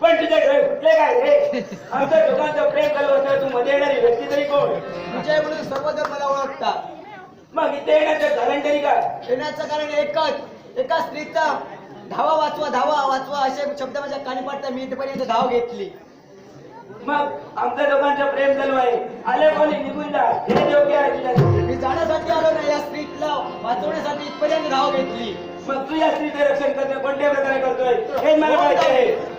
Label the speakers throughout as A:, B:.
A: पण तुझे डोळे फुटले काय रे? आमच्या दोघांचं प्रेम झालं होतं तू मध्ये येणारी व्यक्ती तरी कोण?
B: विजय म्हणून सर्वजण मला ओळखतात.
A: मग इथे येण्याचं कारण तरी काय?
B: येण्याचं कारण एकच एका स्त्रीचा धावा वाचवा धावा वाचवा असे शब्द माझ्या कानी पडतात. मी इथपर्यंत धाव घेतली.
A: मग आमच्या दोघांचं प्रेम चालू आहे. आले कोणी? निघून जा. हे योग्य आहे
B: मी जाण्यासाठी आलो नाही. या स्त्रीला वाचवण्यासाठी इथपर्यंत धाव घेतली.
A: मग तू या स्त्रीचे रक्षण करणे कोणत्या प्रकारे करतोय. हे मला माहिती आहे.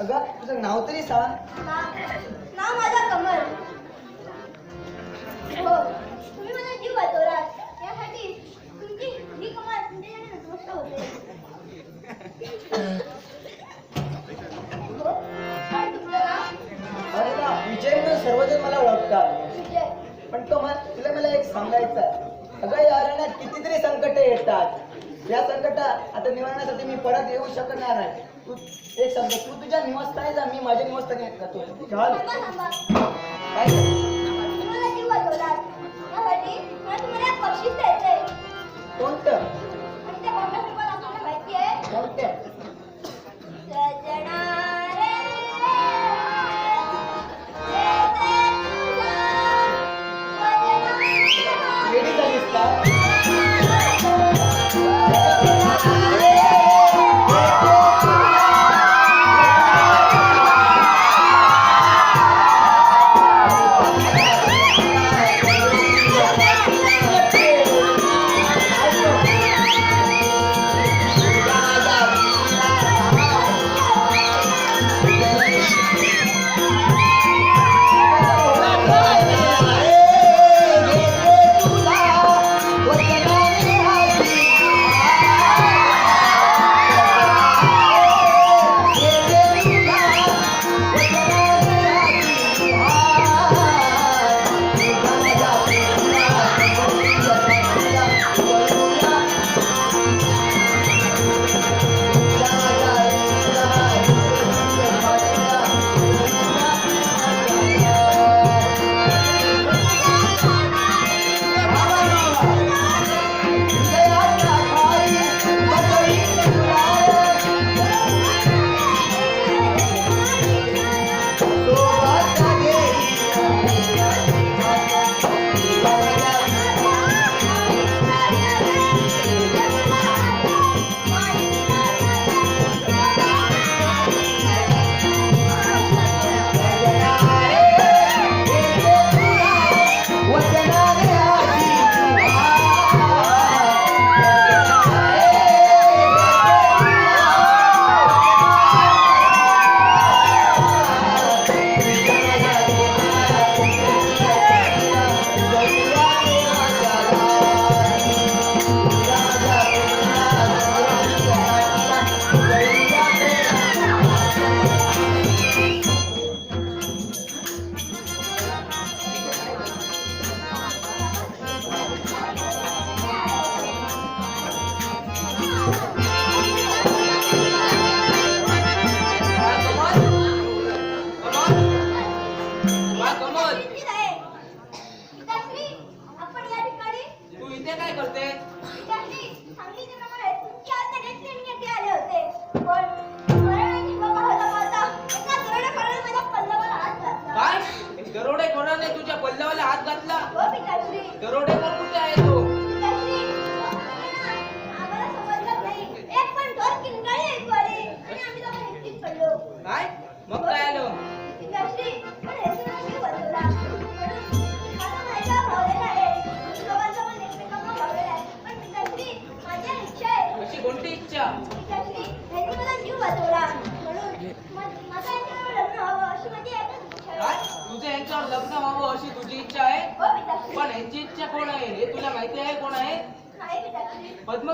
B: अगं तुझं नाव तरी सांग.
C: नाव माझा कमल. हो तुम्ही माझा जीव वाचवला यासाठी तुमची ही कमाल तुमच्याकडे नतमस्त होते. हो काय तुमचं नाव?
B: अरे ना विजय म्हणून सर्वजण मला ओळखतात.
C: विजय.
B: पण तो मला तुला मला एक सांगायचं आहे. अगं या अरण्यात कितीतरी संकट येतात. या संकटा आता निवारण्यासाठी मी परत येऊ शकणार आहे तू एक शब्द तू तुझ्या निवासस्थानी जा मी माझ्या निवासस्थानी जातो.
C: कोणतं? कोणतं?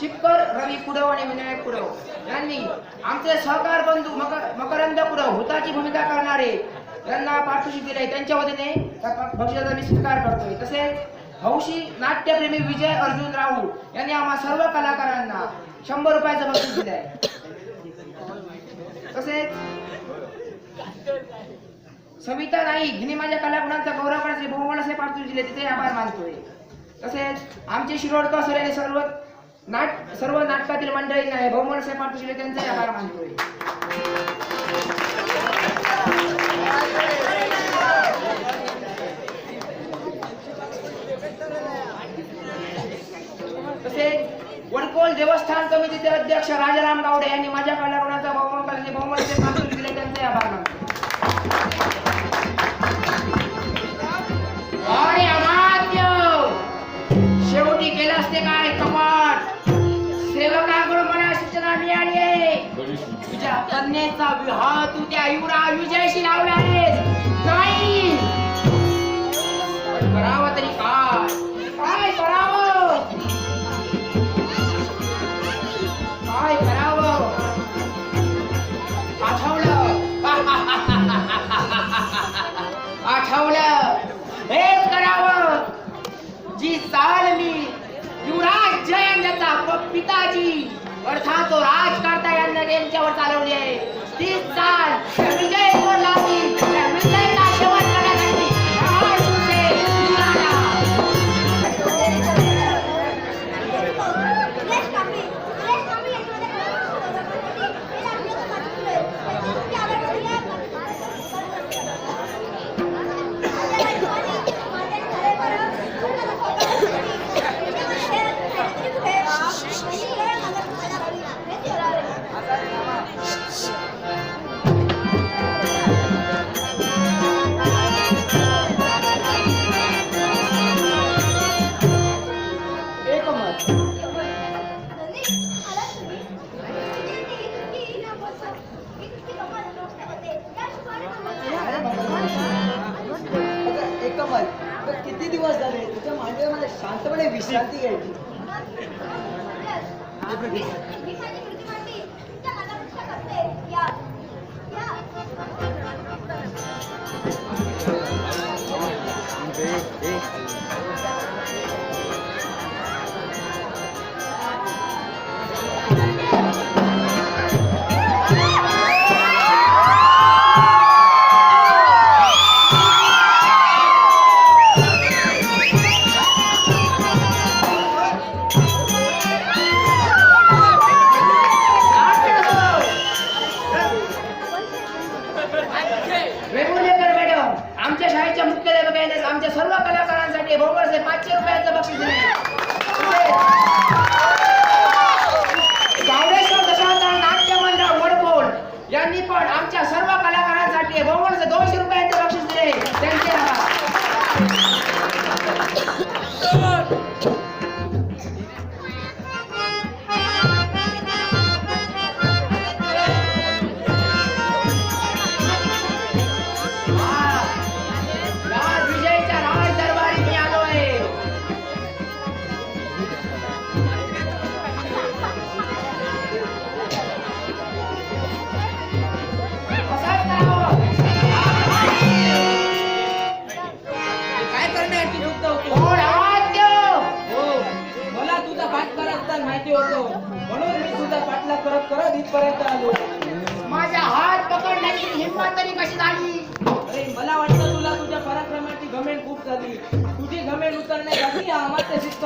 D: चिपकर रवी कुडव आणि विनायक कुडव. यांनी आमचे सहकार बंधू मकरंद कुडव हुताची भूमिका करणारे यांना पारितोषिक दिले त्यांच्या वतीने भविष्याचा मी स्वीकार करतोय. तसेच हौशी नाट्यप्रेमी विजय अर्जुन राऊत यांनी आम्हा सर्व कलाकारांना शंभर रुपयाचं बक्षीस दिलं आहे तसेच सविता नाईक हिने माझ्या कलागुणांचा गौरव करण्यासाठी असे पारितोषिक दिले तिथे आभार मानतोय. तसेच आमचे शिरोडकर सर यांनी सर्व नाट सर्व नाटकातील मंडळींना हे बहुमन साहेब पाठवले त्यांचा आभार मानतोय तसेच वडकोल देवस्थान समितीचे अध्यक्ष राजाराम गावडे यांनी माझ्या कलाकारांचा बहुमान करायचे बहुमन साहेब पाठवले दिले त्यांचे आभार मानतो सूचना आहे तुझ्या कन्याचा विवाह तू त्या युवराज विजयशी लावला आहेस नाही पण करावं तरी काय? काय करावं? काय करावं? आठवलं. आठवलं. हेच करावं. जी चाल मी युवराज जयंतचा पिताजी. अर्थात तो राज करता यांना यांच्यावर चालवली आहे. तीच चाल विजय
E: अगं, किती दिवस झाले? तुझ्या मांडीवर मला शांतपणे विश्रांती घ्यायची.
A: घमेंड खूप झाली तुझी घमेंड उतरण्यासाठी हा अमात्य शिस्त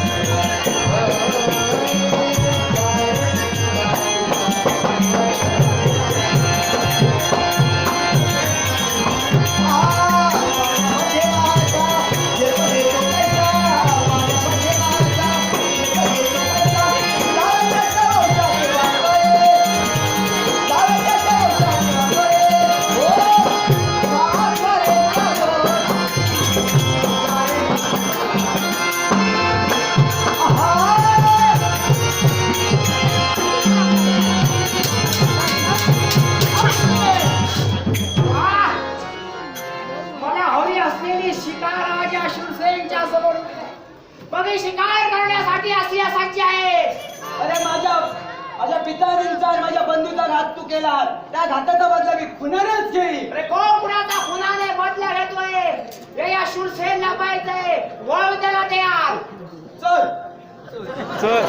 D: त्यांच्यासमोर मग शिकार करण्यासाठी आसियासाठी आहे.
A: अरे माझ्या माझ्या पिताजींचा माझ्या बंधूचा घात तू केला त्या घाताचा बदला मी खुनानच घेईल
D: अरे कोण कुणाचा खुनाने बदला घेतोय? हे या शूरसेनला पाहिजे वळू त्याला तयार
A: चल. चल.